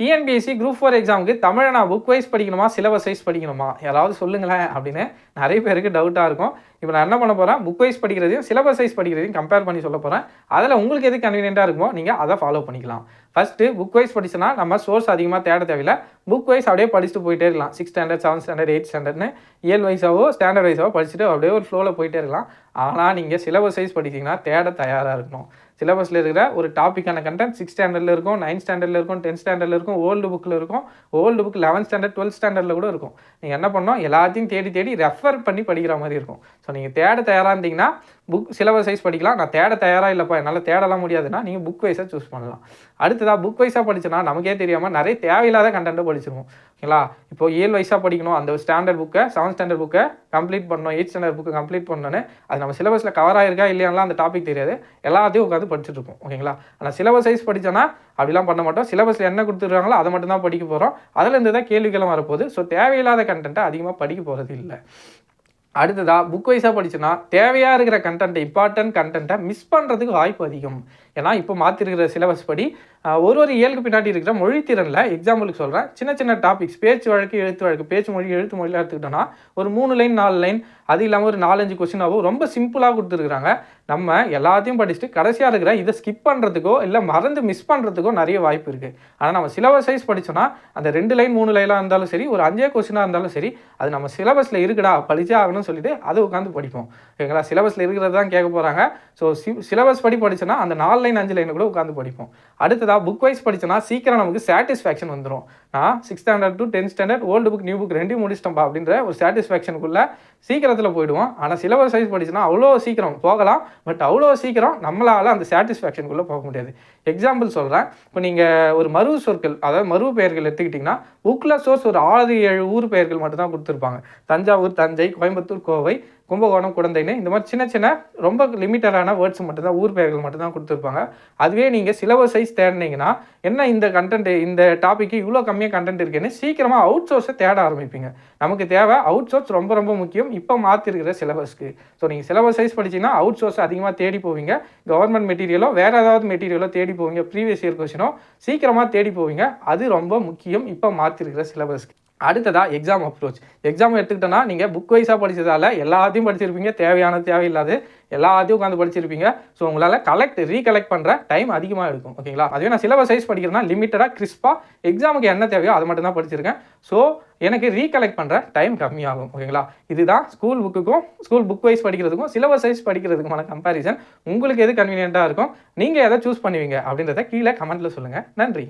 TNPSC group four எக்ஸாமுக்கு தமிழை நான் புக் வைஸ் படிக்கணுமா சிலபஸ் வைஸ் படிக்கணுமா? யாராவது சொல்லுங்களேன் அப்படின்னு நிறைய பேருக்கு டவுட்டாக இருக்கும். இப்போ நான் என்ன பண்ண போகிறேன் புக் வைஸ் படிக்கிறதையும் சிலபஸ் வைஸ் படிக்கிறதையும் கம்பேர் பண்ணி சொல்ல போகிறேன் அதில் உங்களுக்கு எது கன்வீனியண்ட்டாக இருக்குமோ நீங்கள் அதை ஃபாலோ பண்ணிக்கலாம். ஃபஸ்ட்டு புக் வைஸ் படிச்சுனா நம்ம சோர்ஸ் அதிகமாக தேட தேவையில்லை. புக் வைஸ் அப்படியே படிச்சுட்டு போயிட்டே இருக்கலாம். Six standard seventh standard eight ஸ்டாண்டர்ட்னு இயல் வைஸாவோ ஸ்டாண்டர்ட் வைஸாவோ படிச்சுட்டு அப்படியே ஒரு ஃப்ளோவில் போயிட்டே இருக்கலாம். ஆனால் நீங்கள் சிலபஸ் வைஸ் படிச்சீங்கன்னா தேட தயாராக இருக்கணும். சிலபஸில் இருக்கிற ஒரு டாப்பிக்கான கண்டென்ட் சிக்ஸ் ஸ்டாண்டர்டில் இருக்கும் நைன்த் ஸ்டாண்டர்டில் இருக்கும் டென்த் ஸ்டாண்டர்டில் இருக்கும் ஓல்டு புக்கில் இருக்கும். Old book eleventh standard twelfth ஸ்டாண்டர்டில் கூட இருக்கும். நீங்கள் என்ன பண்ணோம் எல்லாத்தையும் தேடி தேடி ரெஃபர் பண்ணி படிக்கிற மாதிரி இருக்கும். ஸோ நீங்கள் தேட தயாராக இருந்தீங்கன்னா புக் சிலபஸ் வைஸ் படிக்கலாம். நான் தேட தயாராக இல்லைப்பா. என்னால் தேடலாம் முடியாதுன்னா நீங்கள் புக் வைஸாக சூஸ் பண்ணலாம். அடுத்ததாக புக் வைஸாக படிச்சனா நமக்கே தெரியாமல் நிறைய தேவையில்லாத கண்டென்ட்டை படிச்சிருவோம். ஓகேங்களா இப்போ ஏழு வயசாக படிக்கணும். அந்த ஸ்டாண்டர்ட் புக்கை செவன்த் ஸ்டாண்டர்ட் புக்கை கம்ப்ளீட் பண்ணணும். எயிட் ஸ்டாண்டர்ட் புக்கை கம்ப்ளீட் பண்ணணும்னு அது நம்ம சிலபஸில் கவர் ஆயிருக்கா இல்லையாலாம் அந்த டாபிக் தெரியாது. எல்லாத்தையும் உட்காந்து படிச்சுட்டு இருப்போம் ஓகேங்களா? ஆனால் சிலபஸ் வைஸ் படித்தோன்னா அப்படிலாம் பண்ண மாட்டோம். சிலபஸில் என்ன கொடுத்துருக்காங்களோ அதை மட்டும் தான் படிக்க போகிறோம் அதில் இருந்து தான் கேள்விகளும் வரப்போகுது. ஸோ தேவையில்லாத கண்டென்ட்டை அதிகமாக படிக்க போகிறது இல்லை. அடுத்ததாக புக் வைஸாக படிச்சுன்னா தேவையாக இருக்கிற கண்டென்ட்டை இம்பார்ட்டன்ட் கண்டென்ட்டை மிஸ் பண்ணுறதுக்கு வாய்ப்பு அதிகம். ஏன்னா இப்போ மாற்றிருக்கிற சிலபஸ் படி ஒரு ஒரு இயலுக்கு பின்னாடி இருக்கிற மொழித்திறனில் எக்ஸாம்பிளுக்கு சொல்கிறேன் சின்ன சின்ன டாபிக்ஸ் பேச்சு வழக்கு எழுத்து வழக்கு பேச்சு மொழி எழுத்து மொழியில் எடுத்துக்கிட்டோன்னா ஒரு மூணு லைன் நாலு லைன் அது இல்லாமல் ஒரு நாலஞ்சு கொஸ்டினாவோ ரொம்ப சிம்பிளாக கொடுத்துருக்குறாங்க. நம்ம எல்லாத்தையும் படிச்சுட்டு கடைசியாக இருக்கிற இதை ஸ்கிப் பண்ணுறதுக்கோ இல்லை மறந்து மிஸ் பண்ணுறதுக்கோ நிறைய வாய்ப்பு இருக்குது ஆனால் நம்ம சிலபஸ் சைஸ் படிச்சோன்னா அந்த ரெண்டு லைன் மூணு லைனாக இருந்தாலும் சரி ஒரு அஞ்சே கொஸ்டினாக இருந்தாலும் சரி அது நம்ம சிலபஸில் இருக்குடா படிச்சே ஆகணும்னு சொல்லிட்டு அதை உட்காந்து படிப்போம். ஓகேங்களா? சிலபஸில் இருக்கிறது தான் கேட்க போகிறாங்க ஸோ சிலபஸ் படி படிச்சோன்னா அந்த நாலு லைன் அஞ்சு லைன் கூட உட்காந்து படிப்போம். அடுத்ததாக புக் வைஸ் படிச்சோன்னா சீக்கிரம் நமக்கு சாட்டிஸ்ஃபேக்ஷன் வந்துடும் நான் six standard to tenth standard old book new book ரெண்டையும் முடிச்சிட்டோம்பா அப்படின்ற ஒரு சாட்டிஸ்ஃபேக்ஷனுக்குள்ளே சீக்கிரத்தில் போயிடுவோம் ஆனால் சிலபஸ் வைஸ் படிச்சுன்னா அவ்வளோ சீக்கிரம் போகலாம். பட் அவ்வளோ சீக்கிரம் நம்மளால் அந்த சாட்டிஸ்ஃபேக்ஷனுக்குள்ளே போக முடியாது. எக்ஸாம்பிள் சொல்கிறேன் இப்போ நீங்கள் ஒரு மருவு சொற்கள் அதாவது மருவு பெயர்கள் எடுத்துக்கிட்டிங்கன்னா புக்கில் சோர்ஸ் ஒரு ஆறு ஏழு ஊர் பெயர்கள் மட்டும்தான் கொடுத்துருப்பாங்க. தஞ்சாவூர் தஞ்சை கோயம்புத்தூர் கோவை கும்பகோணம் குழந்தைன்னு இந்த மாதிரி சின்ன சின்ன ரொம்ப லிமிட்டடான வேர்ட்ஸ் மட்டும்தான் ஊர் பெயர்கள் மட்டும்தான் கொடுத்துருப்பாங்க. அதுவே நீங்கள் சிலபஸ் சைஸ் தேடினீங்கன்னா என்ன இந்த கண்டென்ட் இந்த டாப்பிக்கு இவ்வளோ கம்மியாக கண்டென்ட் இருக்குன்னு சீக்கிரமாக அவுட் சோர்ஸை தேட ஆரம்பிப்பீங்க. நமக்கு தேவை அவுட் சோர்ஸ் ரொம்ப ரொம்ப முக்கியம். இப்போ மாற்றிருக்கிற சிலபஸ்க்கு ஸோ நீங்கள் சிலபஸ் சைஸ் படிச்சீங்கன்னா அவுட் சோர்ஸ் அதிகமாக தேடி போவீங்க. கவர்மெண்ட் மெட்டீரியலோ வேறு ஏதாவது மெட்டீரியலோ தேடி போவீங்க. ப்ரீவியஸ் இயர் கொஸ்டினோ சீக்கிரமாக தேடி போவீங்க. அது ரொம்ப முக்கியம். இப்போ மாற்றிருக்கிற சிலபஸ்க்கு அடுத்ததா எக்ஸாம் அப்ரோச் எக்ஸாம் எடுத்துக்கிட்டோன்னா நீங்கள் புக் வைஸாக படித்ததால் எல்லாத்தையும் படிச்சிருப்பீங்க. தேவையானது தேவையில்லாது எல்லாத்தையும் உட்காந்து படிச்சிருப்பீங்க. ஸோ உங்களால் கலெக்ட் ரீகலெக்ட் பண்ணுற டைம் அதிகமாக எடுக்கும். ஓகேங்களா? அதுவே நான் சிலபஸ் சைஸ் படிக்கிறேன்னா லிமிட்டடாக கிறிஸ்பாக எக்ஸாமுக்கு என்ன தேவையோ அதை மட்டும் தான் படிச்சிருக்கேன். ஸோ எனக்கு ரீகலெக்ட் பண்ணுற டைம் கம்மியாகும். ஓகேங்களா? இதுதான் ஸ்கூல் புக்குக்கும் ஸ்கூல் புக் வைஸ் படிக்கிறதுக்கும் சிலபஸ் சைஸ் படிக்கிறதுக்குமான கம்பேரிசன் உங்களுக்கு எது கன்வீனியண்ட்டாக இருக்கும்? நீங்கள் எதை சூஸ் பண்ணுவீங்க அப்படின்றத கீழே கமெண்ட்டில் சொல்லுங்கள் நன்றி.